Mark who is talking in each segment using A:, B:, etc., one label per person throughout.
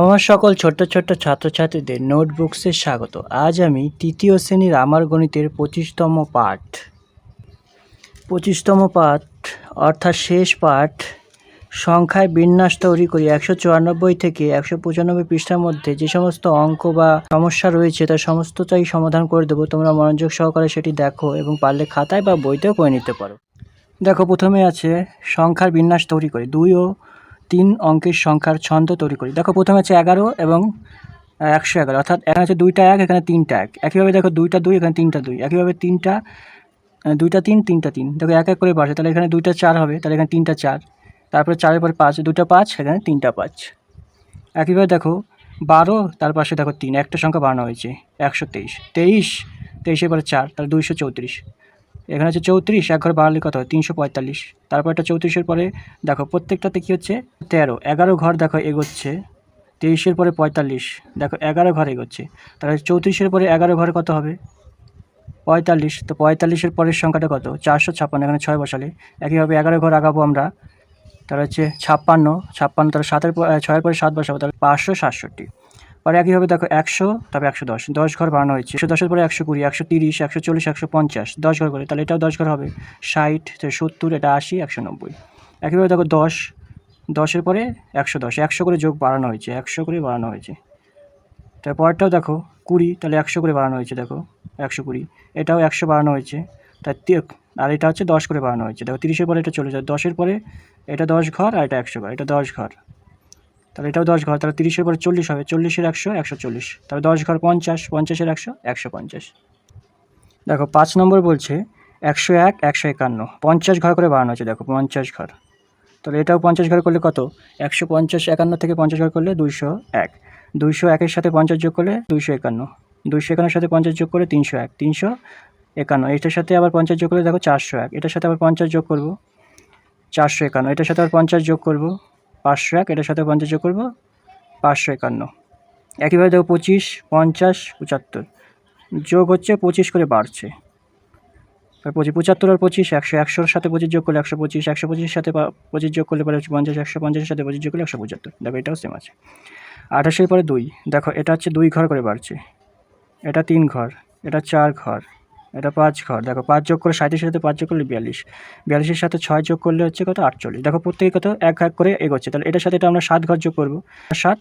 A: আমার সকল ছোট্ট ছোট্ট ছাত্রছাত্রীদের নোটবুকসে স্বাগত আজ আমি তৃতীয় শ্রেণীর আমার গণিতের পঁচিশতম পাঠ পঁচিশতম পাঠ অর্থাৎ শেষ পাঠ সংখ্যায় বিন্যাস তৈরি করি একশো চুরানব্বই থেকে একশো পঁচানব্বই পৃষ্ঠার মধ্যে যে সমস্ত অঙ্ক বা সমস্যা রয়েছে তার সমস্তটাই সমাধান করে দেবো তোমরা মনোযোগ সহকারে সেটি দেখো এবং পারলে খাতায় বা বইতেও করে নিতে পারো দেখো প্রথমে আছে সংখ্যার বিন্যাস তৈরি করি দুই ও তিন অঙ্কের সংখ্যার ছন্দ তৈরি করি দেখো প্রথমে আছে এগারো এবং একশো এগারো অর্থাৎ এখানে আছে দুইটা এক এখানে তিনটা এক একইভাবে দেখো দুইটা দুই এখানে তিনটা দুই একইভাবে তিনটা দুইটা তিন তিনটা তিন দেখো এক এক করে বাড়ছে তাহলে এখানে দুইটা চার হবে তাহলে এখানে তিনটা চার তারপরে চারের পরে পাঁচ দুটা পাঁচ এখানে তিনটা পাঁচ একইভাবে দেখো বারো তার পাশে দেখো তিন একটা সংখ্যা বানানো হয়েছে একশো তেইশ তেইশ তেইশের পরে চার তাহলে দুইশো চৌত্রিশ এখানে হচ্ছে চৌত্রিশ এক ঘর বাড়ালে কত হয় তিনশো পঁয়তাল্লিশ তারপর একটা চৌত্রিশের পরে দেখো প্রত্যেকটাতে কী হচ্ছে তেরো এগারো ঘর দেখো এগোচ্ছে তেইশের পরে পঁয়তাল্লিশ দেখো এগারো ঘর এগোচ্ছে তাহলে চৌত্রিশের পরে এগারো ঘর কত হবে পঁয়তাল্লিশ তো পঁয়তাল্লিশের পরের সংখ্যাটা কত চারশো ছাপ্পান্ন এখানে ছয় বসালে একইভাবে এগারো ঘর আগাবো আমরা তাহলে হচ্ছে ছাপ্পান্ন ছাপ্পান্ন তাহলে সাতের পর ছয়ের পরে সাত বসাবো তাহলে পাঁচশো সাতষট্টি আর একইভাবে দেখো একশো তারপরে একশো দশ দশ ঘর বানানো হয়েছে একশো দশের পরে একশো কুড়ি একশো তিরিশ একশো চল্লিশ একশো পঞ্চাশ দশ ঘর করে তাহলে এটাও দশ ঘর হবে ষাট সত্তর এটা আশি একশো নব্বই একইভাবে দেখো দশ দশের পরে একশো দশ একশো করে যোগ বাড়ানো হয়েছে একশো করে বাড়ানো হয়েছে তারপরটাও দেখো কুড়ি তাহলে একশো করে বাড়ানো হয়েছে দেখো একশো কুড়ি এটাও একশো বাড়ানো হয়েছে তার আর এটা হচ্ছে দশ করে বাড়ানো হয়েছে দেখো তিরিশের পরে এটা চলে যায় দশের পরে এটা দশ ঘর আর এটা একশো ঘর এটা দশ ঘর তাহলে এটাও দশ ঘর তাহলে তিরিশের পরে চল্লিশ হবে চল্লিশের একশো একশো চল্লিশ তাহলে দশ ঘর পঞ্চাশ পঞ্চাশের একশো একশো পঞ্চাশ দেখো পাঁচ নম্বর বলছে একশো এক একশো একান্ন পঞ্চাশ ঘর করে বাড়ানো হচ্ছে দেখো পঞ্চাশ ঘর তাহলে এটাও পঞ্চাশ ঘর করলে কত একশো পঞ্চাশ একান্ন থেকে পঞ্চাশ ঘর করলে দুইশো এক দুইশো একের সাথে পঞ্চাশ যোগ করলে দুইশো একান্ন দুইশো একান্নর সাথে পঞ্চাশ যোগ করলে তিনশো এক তিনশো একান্ন এটার সাথে আবার পঞ্চাশ যোগ করলে দেখো চারশো এক এটার সাথে আবার পঞ্চাশ যোগ করবো চারশো একান্ন এটার সাথে আবার পঞ্চাশ যোগ করবো পাঁচশো এক এটার সাথে পঞ্চাশ যোগ করবো পাঁচশো একান্ন একইভাবে দেখো পঁচিশ পঞ্চাশ পঁচাত্তর যোগ হচ্ছে পঁচিশ করে বাড়ছে পঁচিশ পঁচাত্তর আর পঁচিশ একশো একশোর সাথে পঁচিশ যোগ করলে একশো পঁচিশ একশো পঁচিশের সাথে পঁচিশ যোগ করলে পরে হচ্ছে পঞ্চাশ একশো পঞ্চাশের সাথে পঁচিশ যোগ করলে একশো পঁচাত্তর দেখো এটাও সেম আছে আঠাশের পরে দুই দেখো এটা হচ্ছে দুই ঘর করে বাড়ছে এটা তিন ঘর এটা চার ঘর এটা পাঁচ ঘর দেখো পাঁচ যোগ করে সাঁত্রিশের সাথে পাঁচ যোগ করলে বিয়াল্লিশ বিয়াল্লিশের সাথে ছয় যোগ করলে হচ্ছে কত আটচল্লিশ দেখো প্রত্যেকে কত এক এক করে এগোচ্ছে তাহলে এটার সাথে এটা আমরা সাত ঘর যোগ করবো সাত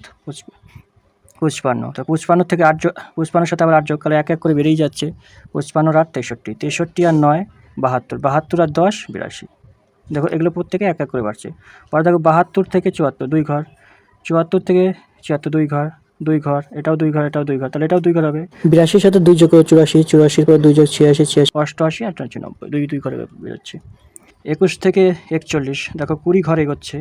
A: পুষ্পান্ন তো পুষ্পান্ন থেকে আট যোগ পুষ্পান্নর সাথে আবার আট যোগ করলে এক এক করে বেড়েই যাচ্ছে পুষ্পান্নর আট তেষট্টি তেষট্টি আর নয় বাহাত্তর বাহাত্তর আর দশ বিরাশি দেখো এগুলো প্রত্যেকে এক এক করে বাড়ছে পরে দেখো বাহাত্তর থেকে চুয়াত্তর দুই ঘর চুয়াত্তর থেকে চুয়াত্তর দুই ঘর দুই ঘর এটাও দুই ঘর এটাও দুই ঘর তাহলে এটাও দুই ঘর হবে বিরাশির সাথে দুই যোগ চুরাশি চুরাশির পর দুই যোগ ছিয়াশি ছিয়াশি অষ্টআশি আর নব্বই দুই দুই ঘরে বেরোচ্ছে একুশ থেকে একচল্লিশ দেখো কুড়ি ঘর এগোচ্ছে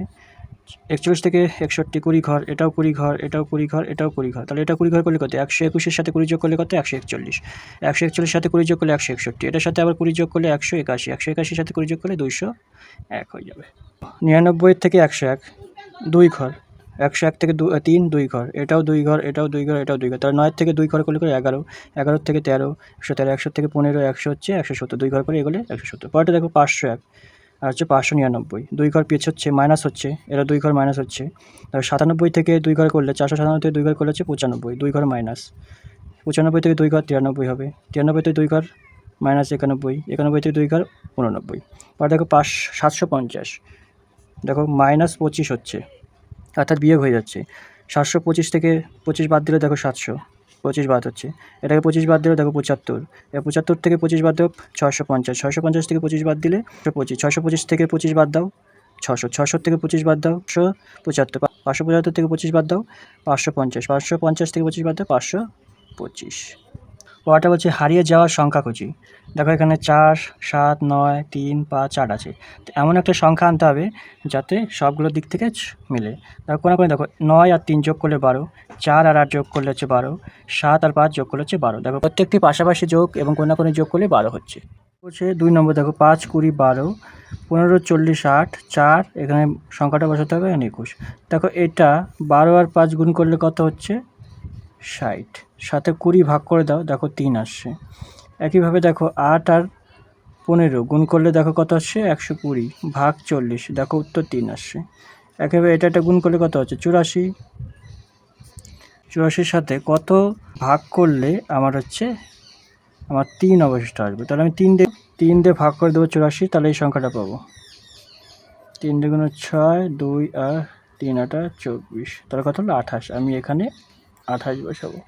A: একচল্লিশ থেকে একষট্টি কুড়ি ঘর এটাও কুড়ি ঘর এটাও কুড়ি ঘর এটাও কুড়ি ঘর তাহলে এটা কুড়ি ঘর করলে কত একশো একুশের সাথে কুড়ি যোগ করলে কত একশো একচল্লিশ একশো একচল্লিশের সাথে কুড়ি যোগ করলে একশো একষট্টি এটার সাথে আবার কুড়ি যোগ করলে একশো একাশি একশো একাশির সাথে কুড়ি যোগ করলে দুইশো এক হয়ে যাবে নিরানব্বই থেকে একশো এক দুই ঘর একশো এক থেকে দু তিন দুই ঘর এটাও দুই ঘর এটাও দুই ঘর এটাও দুই ঘর তাহলে নয়ের থেকে দুই ঘর করলে করে এগারো এগারোর থেকে তেরো একশো তেরো একশো থেকে পনেরো একশো হচ্ছে একশো সত্তর দুই ঘর করে এগুলো একশো সত্তর পরেটা দেখো পাঁচশো এক আর হচ্ছে পাঁচশো নিরানব্বই দুই ঘর পিছ হচ্ছে মাইনাস হচ্ছে এরা দুই ঘর মাইনাস হচ্ছে তাহলে সাতানব্বই থেকে দুই ঘর করলে চারশো সাতানব্বই থেকে দুই ঘর করলে হচ্ছে পঁচানব্বই দুই ঘর মাইনাস পঁচানব্বই থেকে দুই ঘর তিরানব্বই হবে তিরানব্বই থেকে দুই ঘর মাইনাস একানব্বই একানব্বই থেকে দুই ঘর উননব্বই পরে দেখো পাঁচ সাতশো পঞ্চাশ দেখো মাইনাস পঁচিশ হচ্ছে অর্থাৎ বিয়োগ হয়ে যাচ্ছে সাতশো পঁচিশ থেকে পঁচিশ বাদ দিলে দেখো সাতশো পঁচিশ বাদ হচ্ছে এটাকে পঁচিশ বাদ দিলে দেখো পঁচাত্তর পঁচাত্তর থেকে পঁচিশ বাদ দাও ছশো পঞ্চাশ ছশো পঞ্চাশ থেকে পঁচিশ বাদ দিলে পঁচিশ ছশো পঁচিশ থেকে পঁচিশ বাদ দাও ছশো ছশো থেকে পঁচিশ বাদ দাও ছশো পঁচাত্তর পাঁচশো পঁচাত্তর থেকে পঁচিশ বাদ দাও পাঁচশো পঞ্চাশ পাঁচশো পঞ্চাশ থেকে পঁচিশ বাদ দাও পাঁচশো পঁচিশ পরেরটা বলছে হারিয়ে যাওয়ার সংখ্যা কচি দেখো এখানে চার সাত নয় তিন পাঁচ চার আছে তো এমন একটা সংখ্যা আনতে হবে যাতে সবগুলো দিক থেকে মিলে দেখো কোনো কোনো দেখো নয় আর তিন যোগ করলে বারো চার আর আট যোগ করলে হচ্ছে বারো সাত আর পাঁচ যোগ করলে হচ্ছে বারো দেখো প্রত্যেকটি পাশাপাশি যোগ এবং কোনো না কোনো যোগ করলে বারো হচ্ছে বলছে দুই নম্বর দেখো পাঁচ কুড়ি বারো পনেরো চল্লিশ আট চার এখানে সংখ্যাটা বসাতে হবে এখানে একুশ দেখো এটা বারো আর পাঁচ গুণ করলে কত হচ্ছে ষাট সাথে কুড়ি ভাগ করে দাও দেখো তিন আসছে একইভাবে দেখো আট আর পনেরো গুণ করলে দেখো কত আসছে একশো কুড়ি ভাগ চল্লিশ দেখো উত্তর তিন আসছে একেবারে এটা একটা গুণ করলে কত হচ্ছে চুরাশি চুরাশির সাথে কত ভাগ করলে আমার হচ্ছে আমার তিন অবশিষ্ট আসবে তাহলে আমি তিন দিয়ে তিন দিয়ে ভাগ করে দেবো চুরাশি তাহলে এই সংখ্যাটা পাবো তিন গুণ ছয় দুই আর তিন আটা চব্বিশ তাহলে কত হলো আঠাশ আমি এখানে আঠাশ বসাবো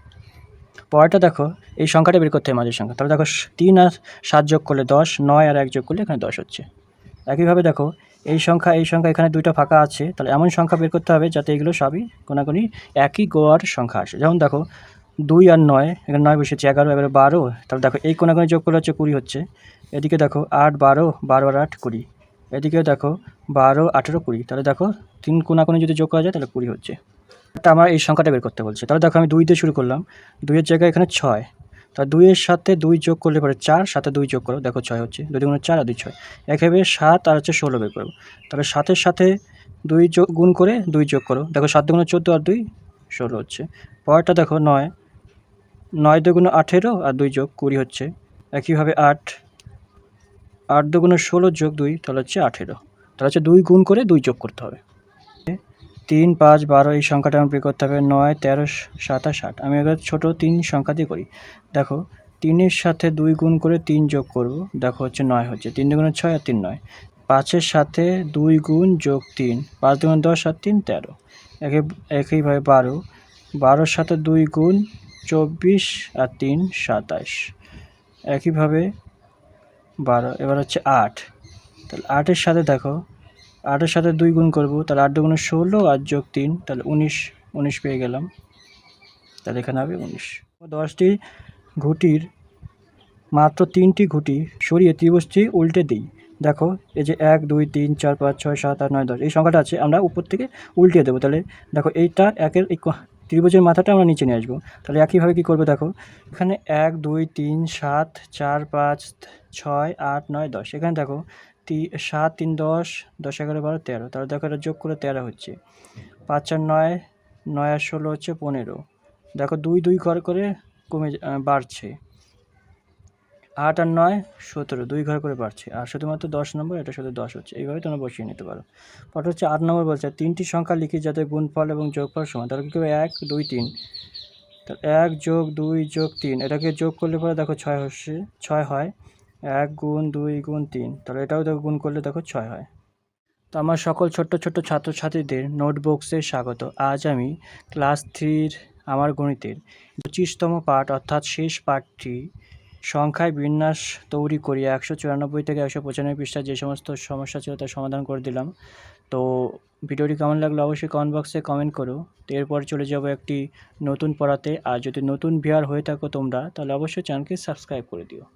A: পরেরটা দেখো এই সংখ্যাটা বের করতে হবে মাঝের সংখ্যা তাহলে দেখো তিন আর সাত যোগ করলে দশ নয় আর এক যোগ করলে এখানে দশ হচ্ছে একইভাবে দেখো এই সংখ্যা এই সংখ্যা এখানে দুইটা ফাঁকা আছে তাহলে এমন সংখ্যা বের করতে হবে যাতে এগুলো সবই কোনাকুনি একই গোয়ার সংখ্যা আসে যেমন দেখো দুই আর নয় এখানে নয় বসেছে এগারো এগারো বারো তাহলে দেখো এই কোনাকুনি যোগ করলে হচ্ছে কুড়ি হচ্ছে এদিকে দেখো আট বারো বারো আর আট কুড়ি এদিকেও দেখো বারো আঠেরো কুড়ি তাহলে দেখো তিন কোনাকুনি যদি যোগ করা যায় তাহলে কুড়ি হচ্ছে তা আমার এই সংখ্যাটা বের করতে বলছে তাহলে দেখো আমি দুই দিয়ে শুরু করলাম দুইয়ের জায়গায় এখানে ছয় তা দুইয়ের সাথে দুই যোগ করলে পরে চার সাথে দুই যোগ করো দেখো ছয় হচ্ছে দুই গুণ চার আর দুই ছয় একেবারে সাত আর হচ্ছে ষোলো বের করবো তাহলে সাতের সাথে দুই যোগ গুণ করে দুই যোগ করো দেখো সাত দুগুণ চোদ্দো আর দুই ষোলো হচ্ছে পরেরটা দেখো নয় নয় দুগুণ আঠেরো আর দুই যোগ কুড়ি হচ্ছে একইভাবে আট আট দুগুণ ষোলো যোগ দুই তাহলে হচ্ছে আঠেরো তাহলে হচ্ছে দুই গুণ করে দুই যোগ করতে হবে তিন পাঁচ বারো এই সংখ্যাটা আমার বের করতে হবে নয় তেরো সাতাশ আট আমি এবার ছোটো তিন সংখ্যা দিয়ে করি দেখো তিনের সাথে দুই গুণ করে তিন যোগ করব দেখো হচ্ছে নয় হচ্ছে তিন দুগুণে ছয় আর তিন নয় পাঁচের সাথে দুই গুণ যোগ তিন পাঁচ দুগুণ দশ আর তিন তেরো একে একইভাবে বারো বারোর সাথে দুই গুণ চব্বিশ আর তিন সাতাশ একইভাবে বারো এবার হচ্ছে আট তাহলে আটের সাথে দেখো আটের সাথে দুই গুণ করব তাহলে আট দুগুণ ষোলো আর যোগ তিন তাহলে উনিশ উনিশ পেয়ে গেলাম তাহলে এখানে হবে উনিশ দশটি ঘুটির মাত্র তিনটি ঘুটি সরিয়ে ত্রিভুজটি উল্টে দিই দেখো এই যে এক দুই তিন চার পাঁচ ছয় সাত আট নয় দশ এই সংখ্যাটা আছে আমরা উপর থেকে উল্টে দেবো তাহলে দেখো এইটা একের এই ত্রিভুজের মাথাটা আমরা নিচে নিয়ে আসবো তাহলে একইভাবে কি করবে দেখো এখানে এক দুই তিন সাত চার পাঁচ ছয় আট নয় দশ এখানে দেখো সাত তিন দশ দশ এগারো বারো তেরো তাহলে দেখো এটা যোগ করে তেরো হচ্ছে পাঁচ চার নয় নয় আর ষোলো হচ্ছে পনেরো দেখো দুই দুই ঘর করে কমে বাড়ছে আট আর নয় সতেরো দুই ঘর করে বাড়ছে আর শুধুমাত্র দশ নম্বর এটা শুধু দশ হচ্ছে এইভাবে তোমরা বসিয়ে নিতে পারো পট হচ্ছে আট নম্বর বলছে তিনটি সংখ্যা লিখি যাতে গুণফল এবং যোগফল সমান তাহলে কী এক দুই তিন তার এক যোগ দুই যোগ তিন এটাকে যোগ করলে পরে দেখো ছয় হচ্ছে ছয় হয় এক গুণ দুই গুণ তিন তাহলে এটাও দেখো গুণ করলে দেখো ছয় হয় তো আমার সকল ছোট্ট ছোট্ট ছাত্রছাত্রীদের নোটবুকসে স্বাগত আজ আমি ক্লাস থ্রির আমার গণিতের পঁচিশতম পাঠ অর্থাৎ শেষ পাঠটি সংখ্যায় বিন্যাস তৈরি করি একশো চুরানব্বই থেকে একশো পঁচানব্বই পৃষ্ঠা যে সমস্ত সমস্যা ছিল তার সমাধান করে দিলাম তো ভিডিওটি কেমন লাগলো অবশ্যই কমেন্ট বক্সে কমেন্ট করো তো এরপর চলে যাবো একটি নতুন পড়াতে আর যদি নতুন ভিয়ার হয়ে থাকো তোমরা তাহলে অবশ্যই চ্যানেলকে সাবস্ক্রাইব করে দিও